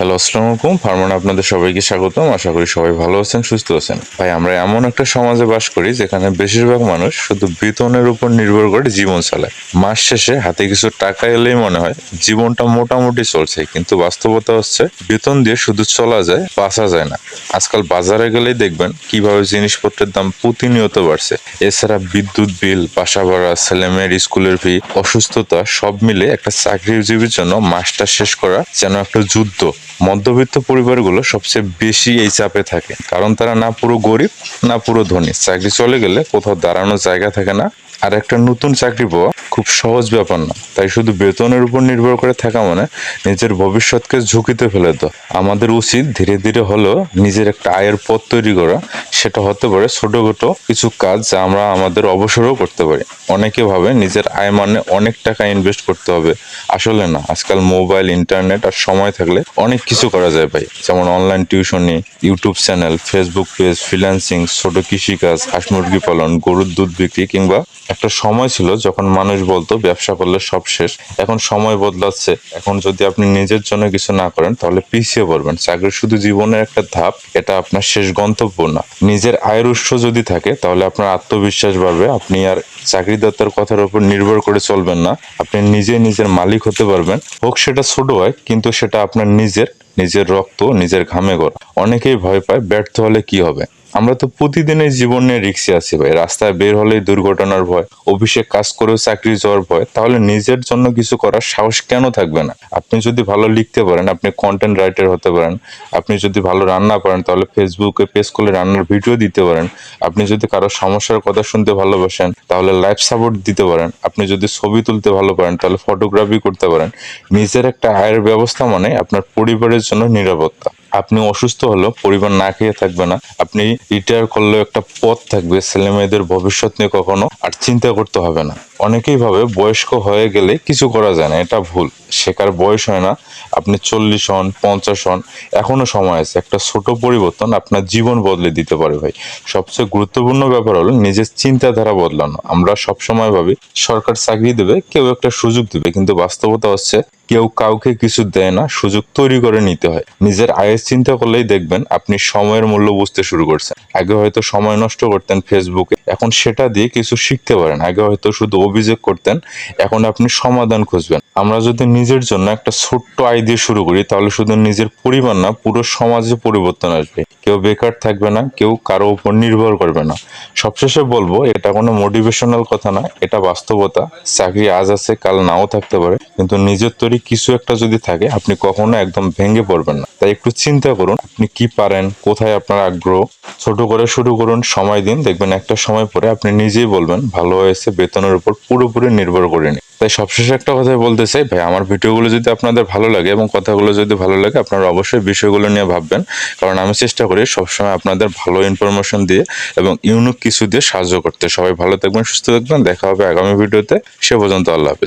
Hello, আসসালামু আলাইকুম। ফার্মান আপনাদের সবাইকে স্বাগতম। আশা করি সবাই ভালো আছেন, সুস্থ আছেন। ভাই, আমরা এমন একটা সমাজে বাস করি যেখানে বেশিরভাগ মানুষ শুধু বেতনের উপর নির্ভর করে জীবন চালায়। মাস শেষে হাতে কিছু টাকা এলেই মনে হয় জীবনটা মোটামুটি চলছে, কিন্তু বাস্তবতা হচ্ছে বেতন দিয়ে শুধু চলা যায়, বাঁচা যায় না। আজকাল বাজারে গেলেই দেখবেন কীভাবে জিনিসপত্রের দাম প্রতিনিয়ত বাড়ছে। এছাড়া বিদ্যুৎ বিল, বাসা ভাড়া, ছেলেমেয়ের স্কুলের ফি, অসুস্থতা সব মিলে একটা চাকরিজীবীর জন্য মাসটা শেষ করা যেন একটা যুদ্ধ। মধ্যবিত্ত পরিবারগুলো সবচেয়ে বেশি এই চাপে থাকে। কারণ তারা না পুরো গরিব, না পুরো ধনী। চাকরি চলে গেলে কোথাও দাঁড়ানোর জায়গা থাকে না। আর একটা নতুন চাকরি পাওয়া খুব সহজ ব্যাপার না। তাই শুধু বেতনের উপর নির্ভর করে থাকা মানে নিজের ভবিষ্যৎকে ঝুঁকিতে ফেলে দেওয়া। আমাদের উচিত ধীরে ধীরে হলেও নিজের একটা আয়ের পথ তৈরি করা। সেটা হতে পারে ছোটখাটো কিছু কাজ যা আমরা আমাদের অবসরও করতে পারি। অনেকে ভাবে নিজের আয় মানে অনেক টাকা ইনভেস্ট করতে হবে। আসলে না। আজকাল মোবাইল ইন্টারনেট আর সময় থাকলে অনেক কিছু করা যায় ভাই। যেমন অনলাইন টিউশনি YouTube channel Facebook page freelancing ছোট কৃষিকাজ, হাঁস মুরগি পালন, গরুর দুধ বিক্রি কিংবা একটা সময় ছিল যখন মানুষ বলতো, ব্যবসা করলে সব শেষ। এখন সময় বদলাচ্ছে। এখন যদি আপনি নিজের জন্য কিছু না করেন, তাহলে পিছিয়ে পড়বেন। চাকরি শুধু জীবনের একটা ধাপ, এটা আপনার শেষ গন্তব্য না। নিজের আয়ের উৎস যদি থাকে, তাহলে আপনার আত্মবিশ্বাস বাড়বে। আপনি আর চাকরিদাতার কথার উপর নির্ভর করে চলবেন না। আপনি নিজে নিজের মালিক হতে পারবেন। হোক সেটা ছোট হয়, কিন্তু সেটা আপনার নিজের নিজের রক্ত, নিজের ঘামে গড়া অনেকেই ভয় পায়, ব্যর্থ হলে কি হবে? আমরা তো প্রতিদিনের জীবনে রিক্সে আছি ভাই। রাস্তায় বের হলেই দুর্ঘটনার ভয়, অফিসে কাজ করেও চাকরি যাওয়ার ভয়, তাহলে নিজের জন্য কিছু করার সাহস কেন থাকবে না? আপনি যদি ভালো লিখতে পারেন, আপনি কন্টেন্ট রাইটার হতে পারেন, আপনি যদি ভালো রান্না পারেন, তাহলে ফেসবুকে পেজ খুলে রান্নার ভিডিও দিতে পারেন। আপনি যদি কারও সমস্যার কথা শুনতে ভালোবাসেন, তাহলে লাইফ সাপোর্ট দিতে পারেন। আপনি যদি ছবি তুলতে ভালো পারেন, তাহলে ফটোগ্রাফি করতে পারেন। নিজের একটা আয়ের ব্যবস্থা মানে আপনার পরিবারের জন্য নিরাপত্তা। আপনি অসুস্থ হলো পরিবার না খেয়ে থাকবে না, আপনি রিটায়ার করলেও একটা পথ থাকবে ছেলে মেয়েদের ভবিষ্যৎ নিয়ে কখনো আর চিন্তা করতে হবে না। অনেকেই ভাবে বয়স্ক হয়ে গেলে কিছু করা যায় না, এটা ভুল। শেখার বয়স হয় না, আপনি চল্লিশ হন, পঞ্চাশ হন, এখনও সময় আছে। একটা ছোট পরিবর্তন আপনার জীবন বদলে দিতে পারে ভাই। সবচেয়ে গুরুত্বপূর্ণ ব্যাপার হলো নিজের চিন্তাধারা বদলানো। আমরা সবসময় ভাবি, সরকার চাকরি দেবে, কেউ একটা সুযোগ দেবে, কিন্তু বাস্তবতা হচ্ছে কেউ কাউকে কিছু দেয় না, সুযোগ তৈরি করে নিতে হয়। নিজের আয়ের চিন্তা করলেই দেখবেন আপনি সময়ের মূল্য বুঝতে শুরু করছেন। আগে হয়তো সময় নষ্ট করতেন ফেসবুকে এখন সেটা দিয়ে কিছু শিখতে পারেন। আগে হয়তো শুধু অভিযোগ করতেন, এখন আপনি সমাধান খুঁজবেন। আমরা যদি নিজের জন্য একটা ছোট্ট আয় দিয়ে শুরু করি, তাহলে শুধু নিজের পরিবার না, পুরো সমাজে পরিবর্তন আসবে। কেউ বেকার থাকবে না, কেউ কারও উপর নির্ভর করবে না। সবশেষে বলব, এটা কোনো মোটিভেশনাল কথা না, এটা বাস্তবতা। চাকরি আজ আছে, কাল নাও থাকতে পারে, কিন্তু নিজের তৈরি কিছু একটা যদি থাকে, আপনি কখনো একদম ভেঙে পড়বেন না। তাই একটু চিন্তা করুন, আপনি কি পারেন, কোথায় আপনার আগ্রহ। ছোট করে শুরু করুন, সময় দিন, দেখবেন একটা সময় পরে আপনি নিজেই বলবেন, ভালো হয়েছে, বেতনের উপর পুরোপুরি নির্ভর করেনি তাই সবশেষে একটা কথাই বলতে চাই, ভাই, আমার ভিডিওগুলো যদি আপনাদের ভালো লাগে এবং কথাগুলো যদি ভালো লাগে, আপনারা অবশ্যই বিষয়গুলো নিয়ে ভাববেন। কারণ আমি চেষ্টা করি সবসময় আপনাদের ভালো ইনফরমেশন দিয়ে এবং ইউনিক কিছু দিয়ে সাহায্য করতে। সবাই ভালো থাকবেন, সুস্থ থাকবেন, দেখা হবে আগামী ভিডিওতে। সে পর্যন্ত আল্লাহ হাফেজ।